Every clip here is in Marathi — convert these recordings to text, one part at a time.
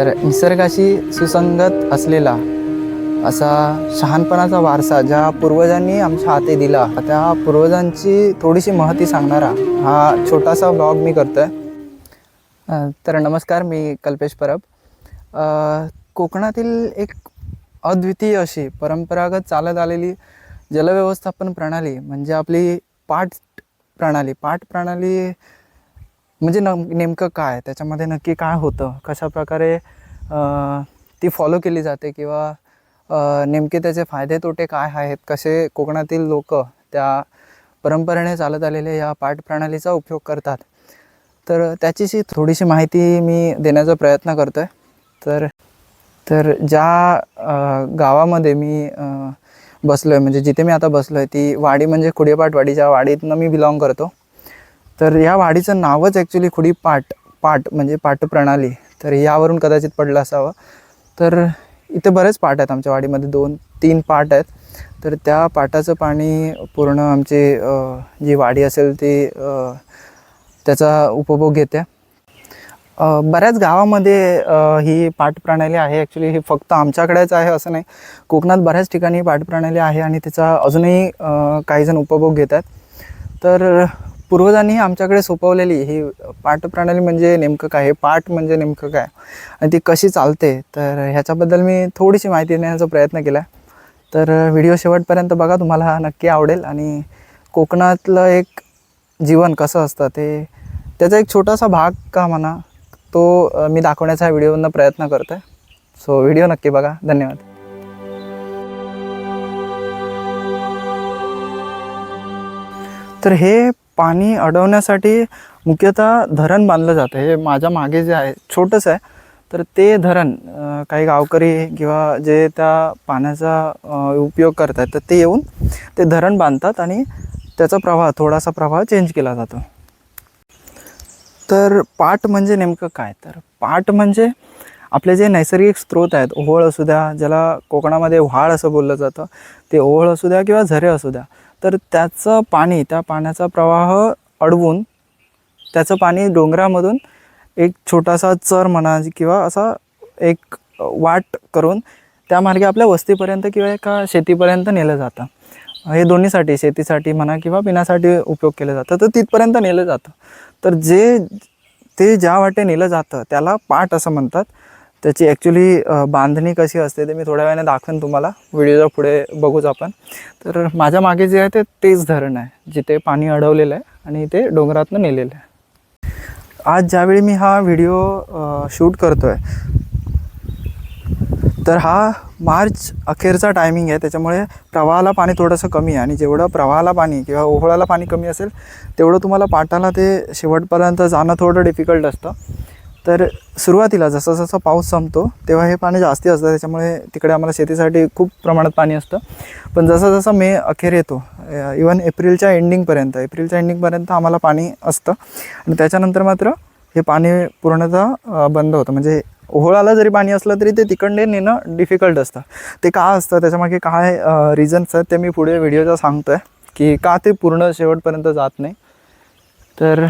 तर निसर्गाशी सुसंगत असलेला असा शहाणपणाचा वारसा ज्या पूर्वजांनी आमच्या हाती दिला त्या पूर्वजांची थोडीशी महती सांगणारा हा छोटासा ब्लॉग मी करतोय. आहे तर नमस्कार मी कल्पेश परब. कोकणातील एक अद्वितीय अशी परंपरागत चालत आलेली जलव्यवस्थापन प्रणाली म्हणजे आपली पाट प्रणाली. पाट प्रणाली म्हणजे नम नेमकं काय? त्याच्यामध्ये नक्की काय होतं? कशा प्रकारे ती फॉलो केली जाते किंवा नेमके त्याचे फायदे तोटे काय आहेत कसे कोकणातील लोक त्या परंपरेने चालत आलेल्या या पाठ प्रणालीचा उपयोग करतात. तर त्याचीशी थोडीशी माहिती मी देण्याचा प्रयत्न करतो आहे तर तर ज्या गावामध्ये मी बसलो आहे म्हणजे जिथे मी आता बसलो आहे ती वाडी म्हणजे खुडीपाटवाडी ज्या वाडीतनं मी बिलॉंग करतो. तर या वाडीचं नावच ॲक्च्युली खुडीपाट पाट म्हणजे पाट प्रणाली तर यावरून कदाचित पडलं असावं. तर इथे बरेच पाट आहेत आमच्या वाडीमध्ये दोन तीन पाट आहेत. तर त्या पाटाचं पाणी पूर्ण आमची जी वाडी असेल ती त्याचा उपभोग घेते. बऱ्याच गावामध्ये ही पाट प्रणाली आहे. ॲक्च्युली हे फक्त आमच्याकडेच आहे असं नाही. कोकणात बऱ्याच ठिकाणी पाठप्रणाली पाट प्रणाली आहे आणि त्याचा अजूनही काहीजण उपभोग घेतात तर पूर्वजांनी आमच्याकडे सोपवलेली ही पाठप्रणाली म्हणजे नेमकं काय? हे पाठ म्हणजे नेमकं काय? आणि ती कशी चालते? तर ह्याच्याबद्दल मी थोडीशी माहिती देण्याचा प्रयत्न केला. तर व्हिडिओ शेवटपर्यंत बघा तुम्हाला हा नक्की आवडेल. आणि कोकणातलं एक जीवन कसं असतं ते त्याचा एक छोटासा भाग का म्हणा तो मी दाखवण्याचा हा व्हिडिओमधनं प्रयत्न करतो आहे सो व्हिडिओ नक्की बघा. धन्यवाद. तर हे पाणी अडवण्यासाठी मुख्यतः धरण बांधलं जातं. हे माझ्या मागे जे आहे छोटंसं आहे. तर ते धरण काही गावकरी किंवा जे त्या पाण्याचा उपयोग उपयोग करतात तर ते येऊन ते धरण बांधतात आणि त्याचा प्रवाह थोडासा प्रवाह चेंज केला जातो. तर पाट म्हणजे नेमकं काय? तर पाट म्हणजे आपले जे नैसर्गिक स्रोत आहेत ओहोळ असू द्या ज्याला कोकणामध्ये व्हाळ असं बोललं जातं ते ओहोळ असू द्या किंवा झरे असू द्या तर त्याचं पाणी त्या पाण्याचा प्रवाह अडवून त्याचं पाणी डोंगरामधून एक छोटासा चर म्हणा किंवा असा एक वाट करून त्या मार्गे आपल्या वस्तीपर्यंत किंवा एका शेतीपर्यंत नेलं जातं. हे दोन्हीसाठी शेतीसाठी म्हणा किंवा पिण्यासाठी उपयोग केलं जातं. तर तिथपर्यंत नेलं जातं. तर जे ते ज्या वाटे नेलं जातं त्याला पाट असं म्हणतात. त्याची ॲक्च्युली बांधणी कशी असते ते मी थोड्या वेळाने दाखवेन तुम्हाला. व्हिडिओच्या पुढे बघूच आपण. तर माझ्या मागे जे आहे ते तेच धरण आहे जिथे पाणी अडवलेलं आहे आणि ते डोंगरातनं नेलेलं आहे. आज ज्यावेळी मी हा व्हिडिओ शूट करतो आहे तर हा मार्च अखेरचा टायमिंग आहे. त्याच्यामुळे प्रवाहाला पाणी थोडंसं कमी आहे आणि जेवढं प्रवाहाला पाणी किंवा ओहळाला पाणी कमी असेल तेवढं तुम्हाला पाटाला ते शेवटपर्यंत जाणं थोडं डिफिकल्ट असतं. तर सुरुवातीला जसं जसं पाऊस संपतो तेव्हा हे पाणी जास्ती असतं. त्याच्यामुळे तिकडे आम्हाला शेतीसाठी खूप प्रमाणात पाणी असतं. पण जसं जसं मे अखेर येतो इवन एप्रिलच्या एंडिंगपर्यंत एप्रिलच्या एंडिंगपर्यंत आम्हाला पाणी असतं. आणि त्याच्यानंतर मात्र हे पाणी पूर्णतः बंद होतं. म्हणजे ओहोळाला जरी पाणी असलं तरी ते तिकडे नेणं डिफिकल्ट असतं. ते का असतं? त्याच्यामागे काय रिझन्स आहेत ते मी पुढे व्हिडिओचा सांगतो आहे की का ते पूर्ण शेवटपर्यंत जात नाही. तर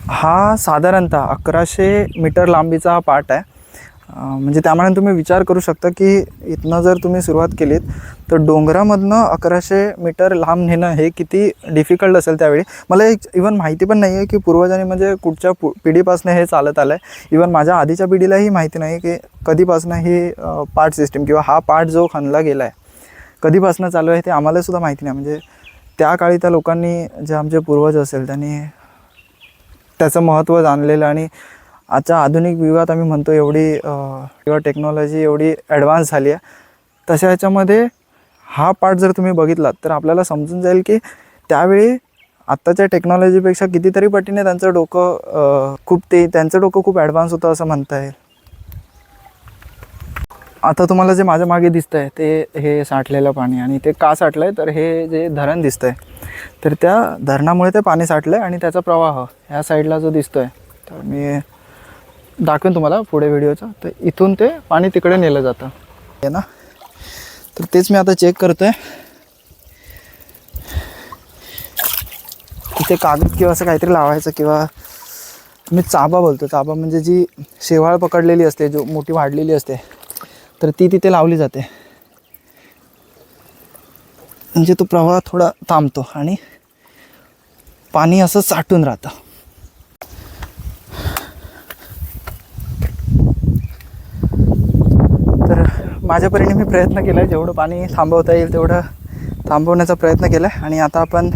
हा साधारणतः अकराशे मीटर लांबीचा हा पाट आहे. म्हणजे त्यामुळे तुम्ही विचार करू शकता की इथनं जर तुम्ही सुरुवात केलीत तर डोंगरामधनं अकराशे मीटर लांब नेणं हे किती डिफिकल्ट असेल त्यावेळी? मला एक इवन माहिती पण नाही आहे की पूर्वजांनी म्हणजे कुठच्या पु पिढीपासून हे चालत आलं आहे इवन माझ्या आधीच्या पिढीलाही माहिती नाही की कधीपासून ही पार्ट सिस्टीम किंवा हा पार्ट जो खणला गेला आहे कधीपासून चालू आहे ते आम्हालासुद्धा माहिती नाही. म्हणजे त्या काळी त्या लोकांनी जे आमचे पूर्वज असेल त्यांनी त्याचं महत्त्व जाणलेलं आणि आजच्या आधुनिक युगात आम्ही म्हणतो एवढी किंवा टेक्नॉलॉजी एवढी ॲडव्हान्स झाली आहे. तशा ह्याच्यामध्ये हा पार्ट जर तुम्ही बघितलात तर आपल्याला समजून जाईल की त्यावेळी आत्ताच्या टेक्नॉलॉजीपेक्षा कितीतरी पटीने त्यांचं डोकं खूप ते त्यांचं डोकं खूप ॲडव्हान्स होतं असं म्हणता येईल. आता तुम्हाला जे माझ्या मागे दिसतं आहे ते हे साठलेलं पाणी आणि ते का साठलं आहे तर हे जे धरण दिसतं आहे तर त्या धरणामुळे ते पाणी साठलं आहे आणि त्याचा प्रवाह ह्या साईडला जो दिसतो आहे तर मी दाखवेन तुम्हाला पुढे व्हिडिओचा. तर इथून ते पाणी तिकडे नेलं जातं. आहे ना? तर तेच मी आता चेक करतो आहे इथे कागद किंवा असं काहीतरी लावायचं किंवा मी चाबा बोलतो. चाबा म्हणजे जी शेवाळ पकडलेली असते जो मोठी वाढलेली असते तर ती तिथे लावली जाते. म्हणजे तो प्रवाह थोडा थांबतो आणि पाणी असं साठून राहतं. तर माझ्या परीने मी प्रयत्न केला आहे जेवढं पाणी थांबवता येईल तेवढं थांबवण्याचा प्रयत्न केला आहे आणि आता आपण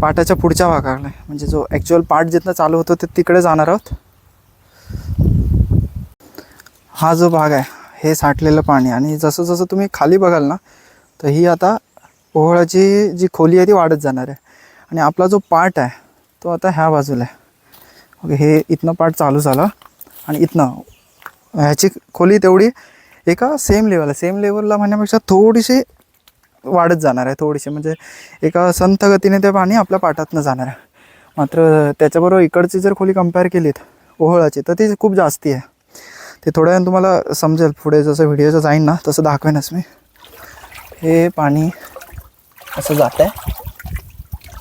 पाटाच्या पुढच्या भागाला आहे म्हणजे जो ॲक्च्युअल पार्ट जिथनं चालू होतो ते तिकडे जाणार आहोत. हा जो भाग आहे हे साठलेलं पाणी आणि जसं जसं तुम्ही खाली बघाल ना तर ही आता ओहळाची जी खोली आहे ती वाढत जाणार आहे. आणि आपला जो पार्ट आहे तो आता ह्या बाजूला आहे. ओके हे इथनं पार्ट चालू झाला आणि इथनं ह्याची खोली तेवढी एका सेम लेवल सेम लेवलला म्हणण्यापेक्षा थोडीशी वाढत जाणार आहे थोडीशी. म्हणजे एका संथ गतीने ते पाणी आपल्या पाटातनं जाणार आहे. मात्र त्याच्याबरोबर इकडची जर खोली कंपेअर केलीत ओहळाची तर ती खूप जास्ती आहे. ते थोड्या वेळ तुम्हाला समजेल. पुढे जसं व्हिडिओचं जाईन ना तसं दाखवेनच मी. हे पाणी असं जात आहे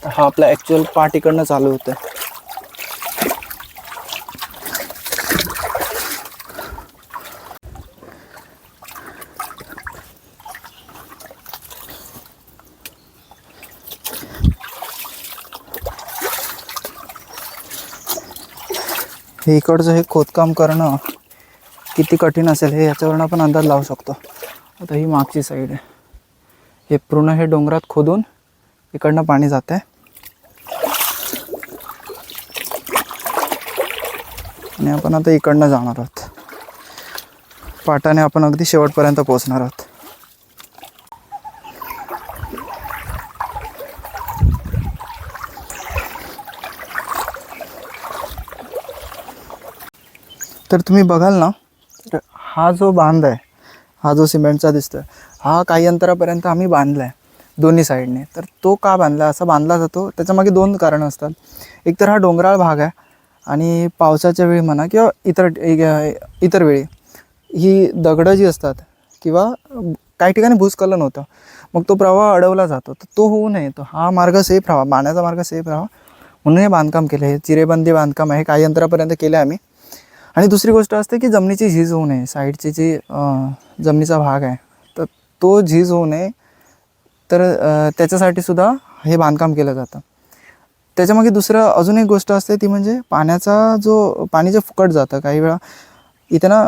तर हा आपला ॲक्च्युअल पार्ट इकडनं चालू होतं हे इकडचं हे खोदकाम करणं किती कठीण असेल हे याच्यावरून आपण अंदाज लावू शकतो. आता ही मागची साईड आहे. हे पूर्ण हे डोंगरात खोदून इकडनं पाणी जात आहे आणि आपण आता इकडनं जाणार आहोत. पाटाने आपण अगदी शेवटपर्यंत पोहोचणार आहोत. तर तुम्ही बघाल ना हा जो बांध आहे हा जो सिमेंटचा दिसतोय हा काही अंतरापर्यंत आम्ही बांधला आहे दोन्ही साईडने. तर तो का बांधला? असा बांधला जातो. त्याच्यामागे दोन कारणं असतात. एक तर हा डोंगराळ भाग आहे आणि पावसाच्या वेळी म्हणा किंवा इतर इतर वेळी ही दगडं जी असतात किंवा काही ठिकाणी भूस्खलन होतं मग तो प्रवाह अडवला जातो. तर तो होऊ नये. तो हा मार्ग सेफ राहावा. पाण्याचा मार्ग सेफ राहावा. म्हणून हे बांधकाम केलं हे चिरेबंदी बांधकाम आहे. काही अंतरापर्यंत केलं आहे आम्ही. आणि दुसरी गोष्ट असते की जमिनीची झीज होऊ नये. साईडची जी जमिनीचा भाग आहे तर तो झीज होऊ नये. तर त्याच्यासाठी सुद्धा हे बांधकाम केलं जातं. त्याच्यामागे दुसरं अजून एक गोष्ट असते ती म्हणजे पाण्याचा जो पाणी जे फुकट जातं काही वेळा इथे ना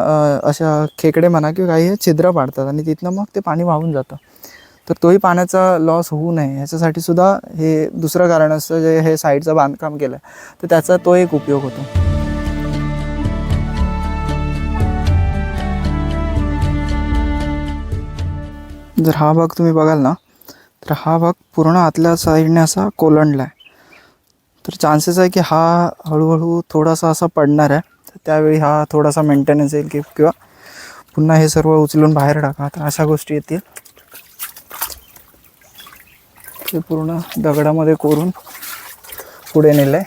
अशा खेकडे म्हणा किंवा काही हे छिद्र पाडतात आणि तिथनं मग ते पाणी वाहून जातं. तर तोही पाण्याचा लॉस होऊ नये. ह्याच्यासाठी सुद्धा हे दुसरं कारण असतं जे हे साईडचं बांधकाम केलं आहे तर त्याचा तो एक उपयोग होतो. जर हा भाग तुम्ही बघाल ना तर हा भाग पूर्ण आतल्या साईडने असा कोलंडला आहे. तर चान्सेस आहे की हा हळूहळू थोडासा असा पडणार आहे. तर त्यावेळी हा थोडासा मेंटेनन्स येईल की किंवा पुन्हा हे सर्व उचलून बाहेर टाका. तर अशा गोष्टी येतील. ते पूर्ण दगडामध्ये कोरून पुढे नेलं आहे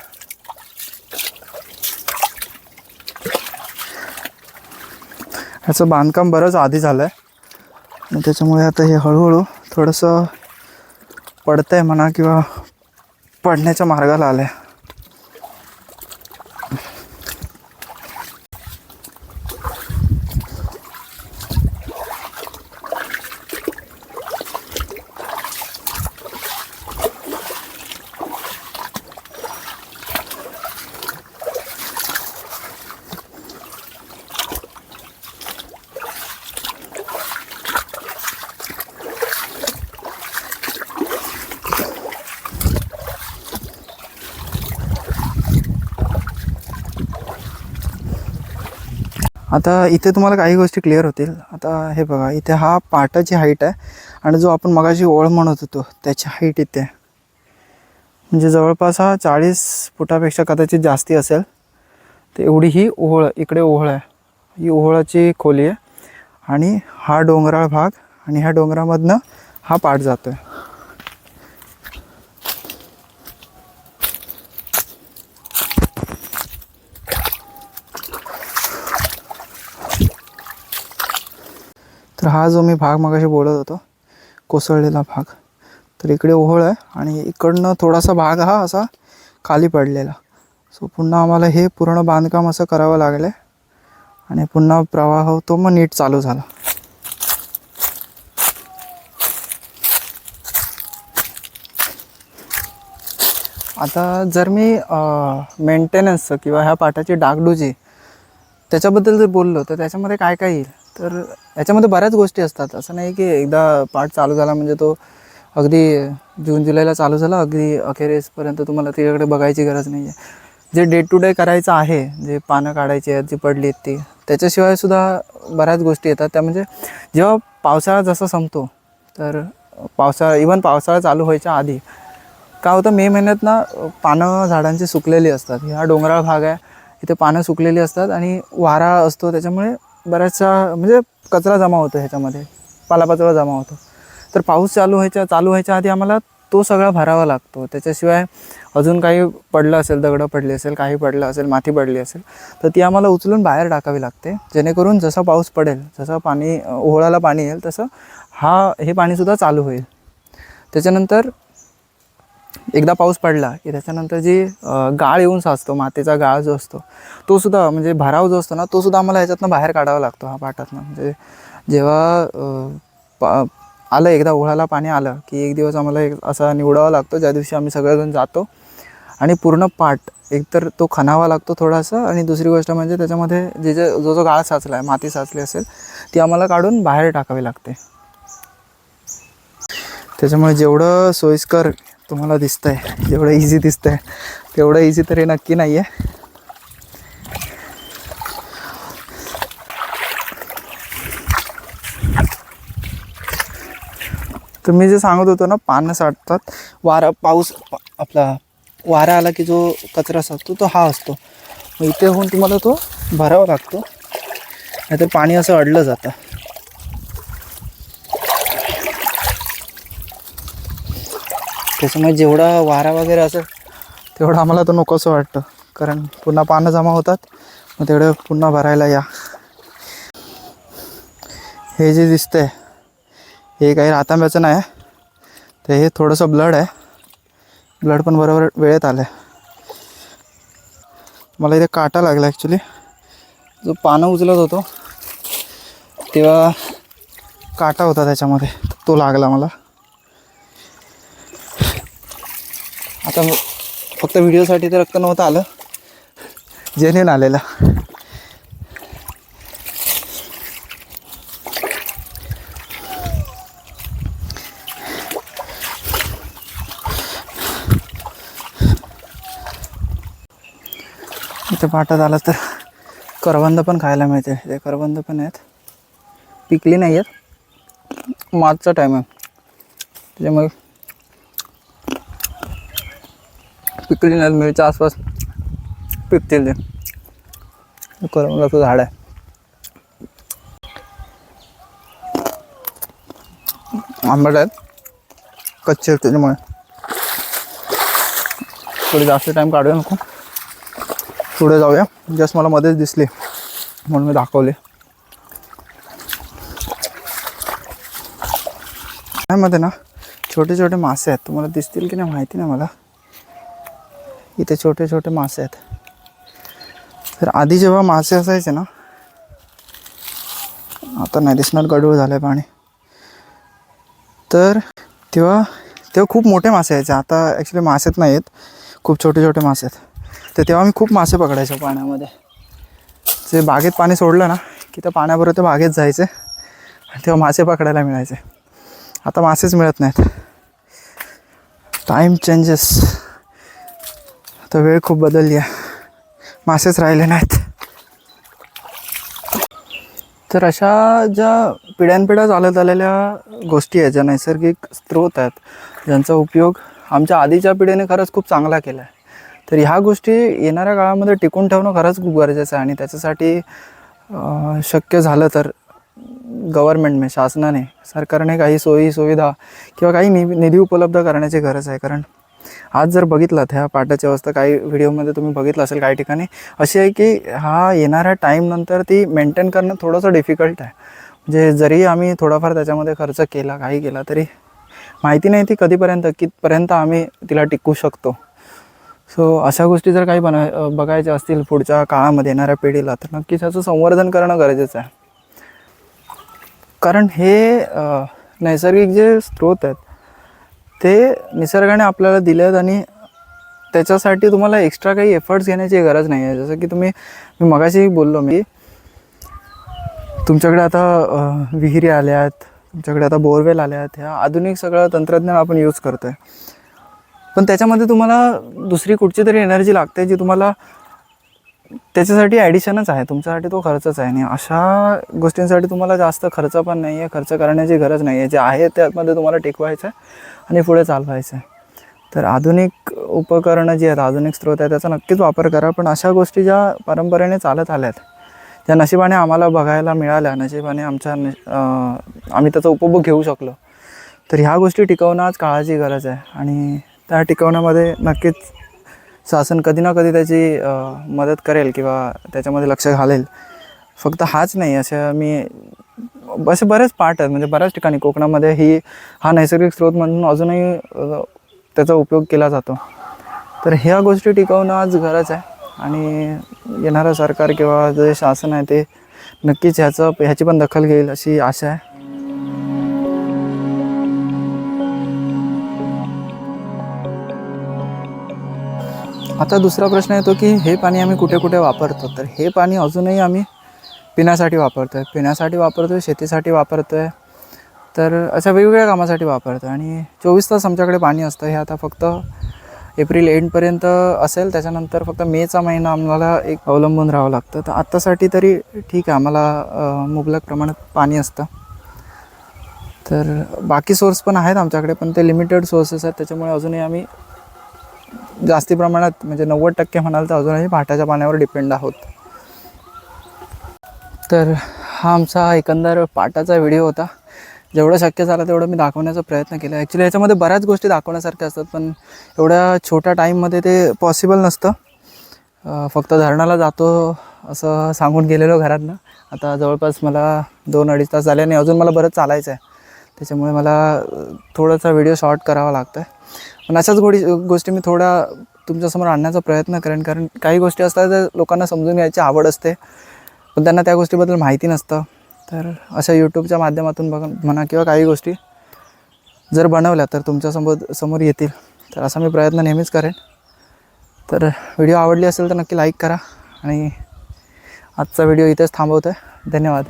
ह्याचं बांधकाम बरंच आधी झालं आहे आणि त्याच्यामुळे आता हे हळूहळू थोडंसं पडतंय म्हणा किंवा पडण्याच्या मार्गाला आलं आहे आता इथे तुम्हाला काही गोष्टी क्लिअर होतील. आता हे बघा इथे हा पाटाची हाईट आहे आणि जो आपण मगाशी ओळ म्हणत होतो त्याची हाईट इथे. आहे. म्हणजे जवळपास हा चाळीस फुटापेक्षा कदाचित जास्ती असेल. तर एवढी ही ओहळ इकडे ओहळ आहे. ही ओहळाची खोली आहे. आणि हा डोंगराळ भाग आणि ह्या डोंगरामधनं हा पाट जातो आहे तर हा जो मी भाग मगाशी बोलत होतो. कोसळलेला भाग. तर इकडे ओहळ आहे आणि इकडनं थोडासा भाग हा असा खाली पडलेला. सो पुन्हा आम्हाला हे पूर्ण बांधकाम असं करावं लागलं आणि पुन्हा प्रवाह तो मग नीट चालू झाला. आता जर मी मेंटेनन्सचं किंवा ह्या पाटाची डागडुजी त्याच्याबद्दल जर बोललो तर त्याच्यामध्ये काय काय येईल? तर याच्यामध्ये बऱ्याच गोष्टी असतात. असं नाही की एकदा पाठ चालू झाला म्हणजे तो अगदी जून जुलैला चालू झाला अगदी अखेरीसपर्यंत तुम्हाला तिच्याकडे बघायची गरज नाही आहे जे डे टू डे करायचं आहे जे पानं काढायची आहेत जी पडली आहेत ती त्याच्याशिवाय सुद्धा बऱ्याच गोष्टी येतात. त्या म्हणजे जेव्हा पावसाळा जसा संपतो तर पावसाळा इवन पावसाळा चालू व्हायच्या आधी काय होतं मे महिन्यात ना पानं झाडांची सुकलेली असतात. हा डोंगराळ भाग आहे इथे पानं सुकलेली असतात आणि वारा असतो त्याच्यामुळे बऱ्याचशा म्हणजे कचरा जमा होतो ह्याच्यामध्ये पालापाचोळा जमा होतो. तर पाऊस चालू व्हायच्या चालू व्हायच्या आधी आम्हाला तो सगळा भरावा लागतो. त्याच्याशिवाय अजून काही पडलं असेल दगडं पडली असेल काही पडलं असेल माती पडली असेल तर ती आम्हाला उचलून बाहेर टाकावी लागते. जेणेकरून जसा पाऊस पडेल जसं पाणी ओहळाला पाणी येईल तसं हा हे पाणीसुद्धा चालू होईल. त्याच्यानंतर एकदा पाऊस पडला की त्याच्यानंतर जी गाळ येऊन साचतो मातीचा गाळ जो असतो तो सुद्धा म्हणजे भराव जो असतो ना तो सुद्धा आम्हाला ह्याच्यातनं बाहेर काढावा लागतो हा पाटातनं म्हणजे जेव्हा पा आलं एकदा ओळाला पाणी आलं की एक दिवस आम्हाला एक असा निवडावा लागतो ज्या दिवशी आम्ही सगळेजण जातो आणि पूर्ण पाट एकतर तो खणावा लागतो थोडासा आणि दुसरी गोष्ट म्हणजे त्याच्यामध्ये जे जे जो जो गाळ साचला आहे माती साचली असेल ती आम्हाला काढून बाहेर टाकावी लागते. त्याच्यामुळे जेवढं सोयीस्कर तुम्हाला दिसतंय. जेवढं इझी दिसतंय. तेवढं इझी तरी नक्की नाही आहे तर मी जे सांगत होतो ना पानं साठतात. वारा पाऊस आपला वारा आला की जो कचरा साठतो तो हा असतो. मग इथे होऊन तुम्हाला तो भरावा लागतो. नाहीतर पाणी असं अडलं जातं. त्याच्यामुळे जेवढा वारा वगैरे असेल तेवढं आम्हाला तो नकोसं वाटतं. कारण पुन्हा पानं जमा होतात मग तेवढं पुन्हा भरायला या. हे जे दिसतंय हे काही रातांब्याचं नाही तर हे थोडंसं ब्लड आहे. ब्लड पण बरोबर वेळेत आलं आहे मला इथे काटा लागला ॲक्च्युली जो पानं उचलत होतो तेव्हा काटा होता त्याच्यामध्ये तो लागला मला. आता फक्त व्हिडिओसाठी तर रक्त नव्हतं आलं. जेन्युन आलेलं. इथे पाटात आलं तर करवंद पण खायला मिळते. ते करवंद पण आहेत. पिकली नाही आहेत मार्चचा टाईम आहे. त्याच्यामुळे पिकली नाही मिरच्या आसपास पिकतील ते. करमलाचं झाड आहे. आंबट आहेत. कच्चे आहेत त्याच्यामुळे. थोडी जास्त टाईम काढूया नको. पुढे जाऊया. जस्ट मला मध्येच दिसली. म्हणून मी दाखवले. मध्ये ना छोटे छोटे मासे आहेत. तुम्हाला दिसतील की नाही माहिती नाही मला. इथे छोटे छोटे मासे आहेत. तर आधी जेव्हा मासे असायचे ना आता नाही दिसणार गडूळ झालं पाणी. तर तेव्हा तेव्हा खूप मोठे मासे यायचे. आता ॲक्च्युली मासेच नाही आहेत खूप छोटे छोटे मासे आहेत. तर तेव्हा मी खूप मासे पकडायचो पाण्यामध्ये. जे बागेत पाणी सोडलं ना की त्या पाण्याबरोबर ते बागेत जायचे आणि तेव्हा मासे पकडायला मिळायचे. आता मासेच मिळत नाहीत. टाईम चेंजेस तर वेळ खूप बदलली आहे. मासेच राहिले नाहीत. तर अशा ज्या पिढ्यानपिढ्या चालत आलेल्या गोष्टी आहेत ज्या नैसर्गिक स्रोत आहेत ज्यांचा उपयोग आमच्या आधीच्या पिढीने खरंच खूप चांगला केला आहे. तर ह्या गोष्टी येणाऱ्या काळामध्ये टिकून ठेवणं खरंच खूप गरजेचं आहे आणि त्याच्यासाठी शक्य झालं तर गव्हर्मेंटने शासनाने सरकारने काही सोयी सुविधा किंवा काही नि निधी उपलब्ध करण्याची गरज आहे. कारण आज जर बघितलं ह्या पाटाची अवस्था काही व्हिडिओमध्ये तुम्ही बघितलं असेल काही ठिकाणी अशी आहे की हा येणाऱ्या टाईमनंतर ती मेंटेन करणं थोडंसं डिफिकल्ट आहे. म्हणजे जरी आम्ही थोडाफार त्याच्यामध्ये खर्च केला काही केला तरी माहिती नाही ती कधीपर्यंत कितपर्यंत आम्ही तिला टिकू शकतो. सो अशा गोष्टी जर काही बनवाय बघायच्या असतील पुढच्या काळामध्ये येणाऱ्या पिढीला तर नक्कीच ह्याचं संवर्धन करणं गरजेचं आहे. कारण हे नैसर्गिक जे स्रोत आहेत ते निसर्गाने आपल्याला दिले आहेत आणि त्याच्यासाठी तुम्हाला एक्स्ट्रा काही एफर्ट्स घेण्याची गरज नाही आहे जसं की तुम्ही मी मगाशी बोललो मी तुमच्याकडे आता विहिरी आल्या आहेत तुमच्याकडे आता बोरवेल आल्या आहेत ह्या आधुनिक सगळं तंत्रज्ञान आपण यूज करतो आहे पण त्याच्यामध्ये तुम्हाला दुसरी कुठची तरी एनर्जी लागते जी तुम्हाला त्याच्यासाठी ॲडिशनच आहे. तुमच्यासाठी तो खर्चच आहे. आणि अशा गोष्टींसाठी तुम्हाला जास्त खर्च पण नाही आहे खर्च करण्याची गरज नाही आहे जे आहे त्यामध्ये तुम्हाला टिकवायचं आहे आणि पुढे चालवायचं आहे तर आधुनिक उपकरणं जी आहेत आधुनिक स्रोत आहे त्याचा नक्कीच वापर करा. पण अशा गोष्टी ज्या परंपरेने चालत आल्या आहेत ज्या नशिबाने आम्हाला बघायला मिळाल्या नशिबाने आमच्या आम्ही त्याचा उपभोग घेऊ शकलो तर ह्या गोष्टी टिकवणं आज काळाची गरज आहे. आणि त्या टिकवण्यामध्ये नक्कीच शासन कधी ना कधी त्याची मदत करेल किंवा त्याच्यामध्ये लक्ष घालेल. फक्त हाच नाही अशा मी असे बरेच पार्ट आहेत. म्हणजे बऱ्याच ठिकाणी कोकणामध्ये ही हा नैसर्गिक स्रोत म्हणून अजूनही त्याचा उपयोग केला जातो. तर ह्या गोष्टी टिकवणं आज गरज आहे. आणि येणारं सरकार किंवा जे शासन आहे ते नक्कीच ह्याचं ह्याची पण दखल घेईल अशी आशा आहे. आता दुसरा प्रश्न येतो की हे पाणी आम्ही कुठे कुठे वापरतो? तर हे पाणी अजूनही आम्ही पिण्यासाठी वापरतो आहे पिण्यासाठी वापरतो आहे शेतीसाठी वापरतो आहे तर अशा वेगवेगळ्या कामासाठी वापरतो आणि चोवीस तास आमच्याकडे पाणी असतं. हे आता फक्त एप्रिल एंडपर्यंत असेल. त्याच्यानंतर फक्त मेचा महिना आम्हाला एक अवलंबून राहावं लागतं. तर आत्तासाठी तरी ठीक आहे. आम्हाला मुबलक प्रमाणात पाणी असतं. तर बाकी सोर्स पण आहेत आमच्याकडे पण ते लिमिटेड सोर्सेस आहेत. त्याच्यामुळे अजूनही आम्ही जास्ती प्रमाणात म्हणजे नव्वद टक्के म्हणाल तर अजूनही पाटाच्या पाण्यावर डिपेंड आहोत. तर हा आमचा एकंदर पाटाचा व्हिडिओ होता. जेवढं शक्य झालं तेवढं मी दाखवण्याचा प्रयत्न केला. ॲक्च्युली याच्यामध्ये बऱ्याच गोष्टी दाखवण्यासारख्या असतात पण एवढ्या छोट्या टाईममध्ये ते पॉसिबल नसतं. फक्त धरणाला जातो असं सांगून गेलेलो घरातनं. आता जवळपास मला दोन अडीच तास झाले आणि अजून मला बरंच चालायचं आहे त्याच्यामुळे मला थोडासा व्हिडिओ शॉर्ट करावा लागतो आहे पण अशाच गोडी गोष्टी मी थोड्या तुमच्यासमोर आणण्याचा प्रयत्न करेन. कारण काही गोष्टी असतात त्या लोकांना समजून घ्यायची आवड असते. पण त्यांना त्या गोष्टीबद्दल माहिती नसतं. तर अशा यूट्यूबच्या माध्यमातून बघ म्हणा किंवा काही गोष्टी जर बनवल्या तर तुमच्यासमोर समोर येतील. तर असा मी प्रयत्न नेहमीच करेन. तर व्हिडिओ आवडली असेल तर नक्की लाईक करा. आणि आजचा व्हिडिओ इथेच थांबवतो आहे धन्यवाद.